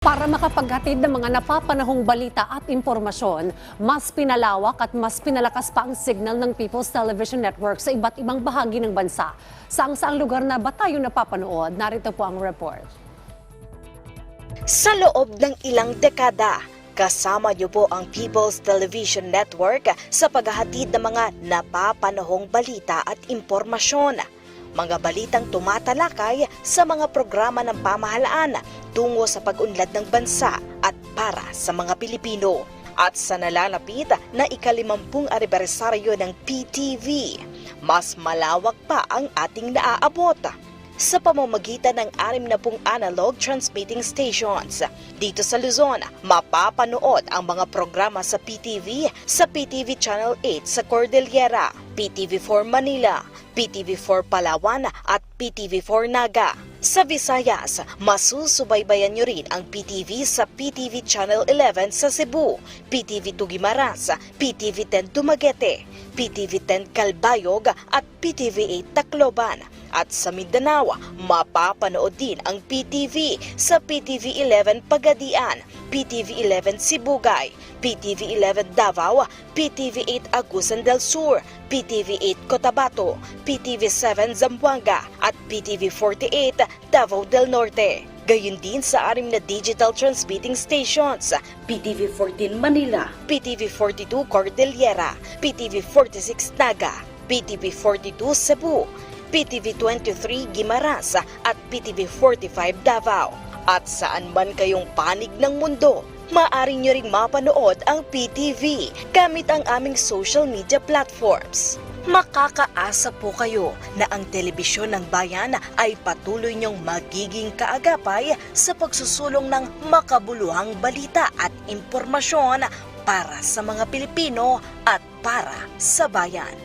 Para makapaghatid ng mga napapanahong balita at impormasyon, mas pinalawak at mas pinalakas pa ang signal ng People's Television Network sa iba't ibang bahagi ng bansa. Saang saang lugar na ba tayo napapanood? Narito po ang report. Sa loob ng ilang dekada, kasama niyo po ang People's Television Network sa paghahatid ng mga napapanahong balita at impormasyon. Mga balitang tumatalakay sa mga programa ng pamahalaan tungo sa pag-unlad ng bansa at para sa mga Pilipino. At sa nalalapit na ikalimampung anibersaryo ng PTV, mas malawak pa ang ating naaabot sa pamamagitan ng 60 analog transmitting stations. Dito sa Luzon, mapapanood ang mga programa sa PTV sa PTV Channel 8 sa Cordillera, PTV4 Manila, PTV4 Palawan at PTV4 Naga. Sa Visayas, masusubaybayan nyo rin ang PTV sa PTV Channel 11 sa Cebu, PTV Tugimaras, PTV 10 Dumaguete, PTV 10 Calbayog at PTV 8 Tacloban. At sa Mindanao, mapapanood din ang PTV sa PTV 11 Pagadian, PTV 11 Sibugay, PTV 11 Davao, PTV 8 Agusan del Sur, PTV 8 Cotabato, PTV 7 Zamboanga at PTV 48 Davao del Norte. Gayun din sa anim na digital transmitting stations, PTV 14 Manila, PTV 42 Cordillera, PTV 46 Naga, PTV 42 Cebu, PTV 23 Gimaras at PTV 45 Davao. At saan man kayong panig ng mundo, maaari nyo ring mapanood ang PTV gamit ang aming social media platforms. Makakaasa po kayo na ang telebisyon ng bayan ay patuloy niyong magiging kaagapay sa pagsusulong ng makabuluhang balita at impormasyon para sa mga Pilipino at para sa bayan.